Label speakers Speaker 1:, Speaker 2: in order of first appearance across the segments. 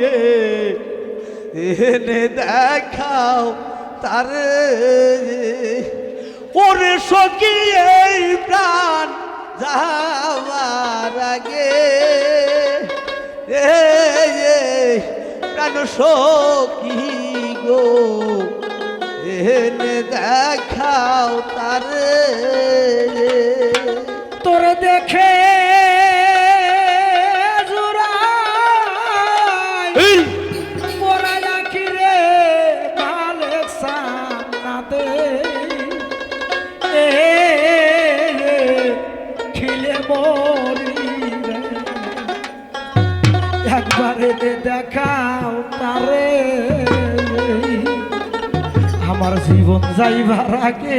Speaker 1: রে
Speaker 2: এনে দেখাও তারে ওরে এই প্রাণ যাওয়ার আগে। প্রাণ সখী গো, এনে দেখাও তারে।
Speaker 1: তোর দেখে জীবন যাইবার আগে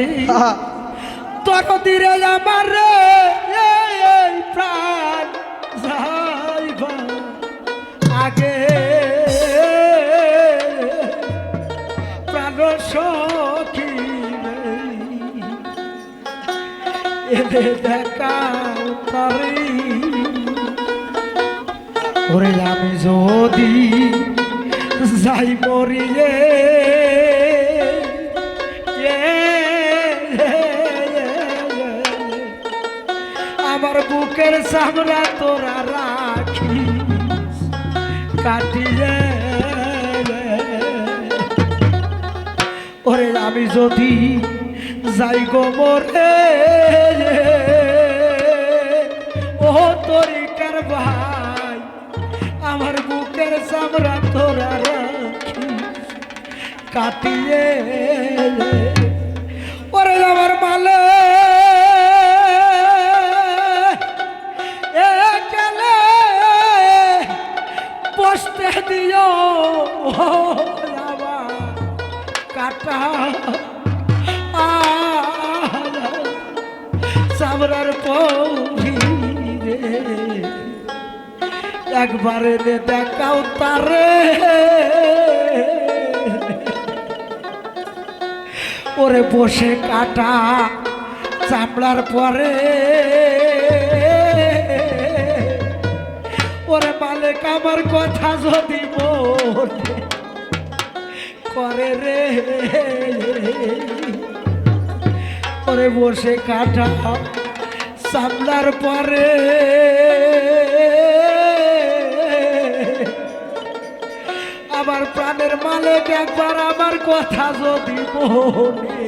Speaker 1: তোর দিরে আমার রে এই প্রাণ যাইবা। আগে প্রাণ সখী রে, এনে দেখাও তারি। ওরে আমি যদি যাই মরিয়ে বুকের সামরা তোরা রাখি কাটিয়ে ওরে, আমি যদি যাই গো মরে, ও তরিকার ভাই, আমার বুকের সামরা তোরা রাখি কাটিয়ে ওরে, আমার মালে একবারে রে দেখাও তারে। ওরে বসে কাটা চামড়ার পরে। ওরে মালিক, আমার কথা যদি করে রে। ওরে বসে কাটা সামলার পরে আমার প্রাণের মালিক একবার আমার কথা যদি মনে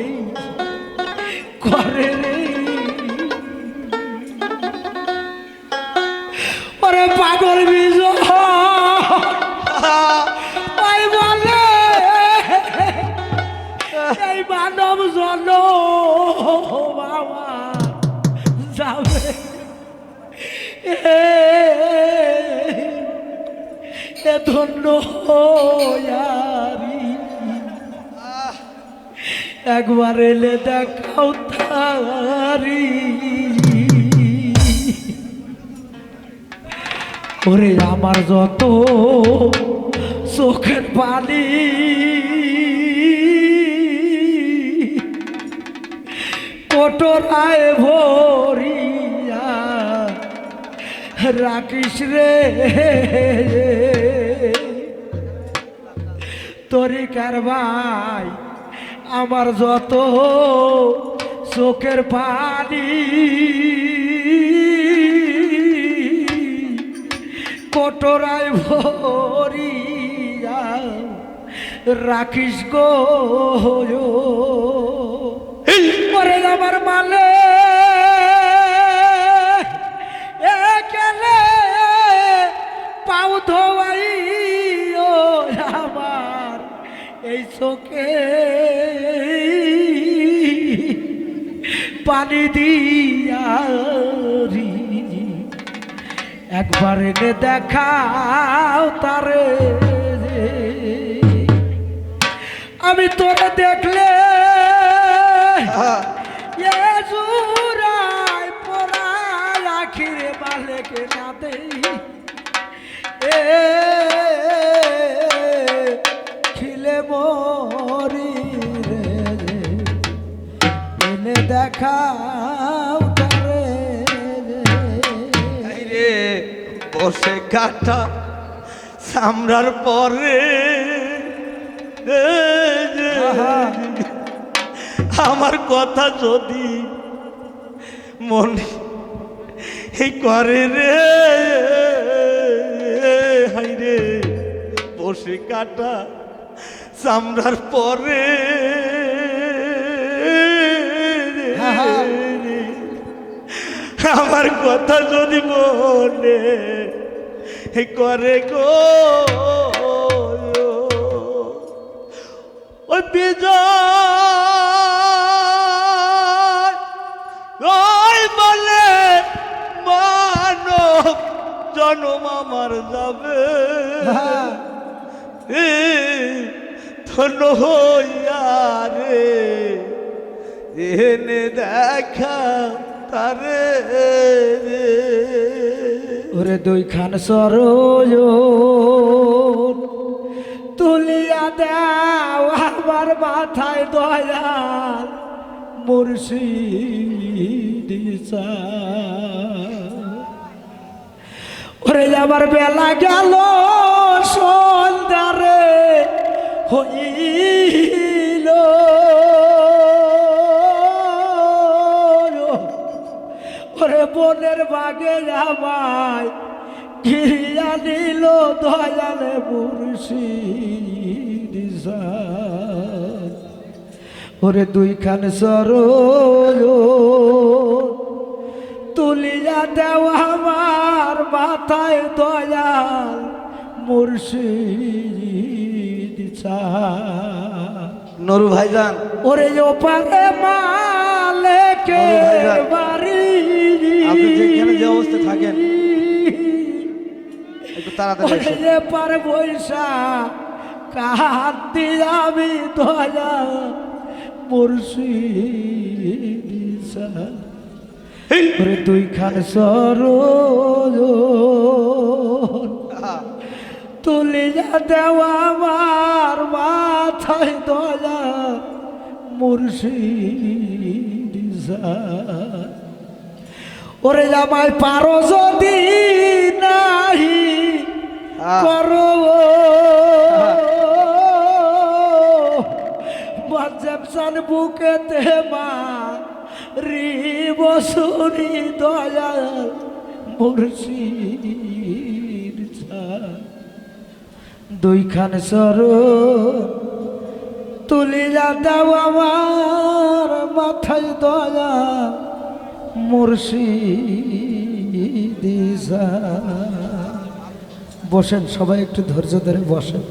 Speaker 1: করে রে। পাগল বিজ ওই বলে মানব জন বাবা। এ ধন্য হয়ারি একবার এলে দেখাও তারি। ওরে আমার যত চোখের পানি। কোটরায় ভরিয়া রাখিস রে। তরিকার ভাই? আমার যত চোখের পানি। কোটরায় ভরিয়া রাখিস গো। আমার মালে পাউ ধোয়াই ও আমার এই চোখে পানি দিয়ারি একবার এনে দেখাও তারে। আমি তোরে দেখলে জুরাই পরাই আখিরে মালেকে না দেই। খিলে মরি রে এনে দেখাও তারে
Speaker 2: রে। বসে কাটা সামরার পরে আমার কথা যদি মনে করে রে। বসে কাটা সামরার পরে আমার কথা যদি মনে করে গো ওই বিজয়। ওই বলে মানব জনম আমার যাবে। এ ধন্য হইয়া রে। এনে দেখা তারে।
Speaker 1: ওরে দুই খান সরোজ তুলিয়া দাও, আমার মাথায় দয়াল মুর্শিদ ওরে আমার বেলা গেল। সন্ধ্যারে হইল। ওরে বনের বাগে আমায় ঘিরিয়া নিল দয়ালে মুর্শিদ ওরে দুইখান সর তুলিয়া দেওয়া আমার মাথায় দয়াল মুর্শিদ
Speaker 2: নরু ভাইজান।
Speaker 1: ওরে ওপারে মালেকে বাড়ি।
Speaker 2: আপনি যেখানে যে অবস্থায় থাকেন, একটু তাড়াতাড়ি
Speaker 1: ওরে পারে বৈশা কাঁদি আমি দয়া। মুর্শিদ ওরে দুই খান সরোজ তুলিয়া দেওয়া আমার মাথায় দয়া মুর্শিদ ওরে আমায় পারো যদি নাহি করো। মজ্জেবসান বুকেতে মা রি বসুরি দয়াল মুর্শিদ দুইখান সর তুলিয়া দাও আমার মাথায় দয়া মুর্শিদ বসেন সবাই একটু ধৈর্য ধরে বসেন।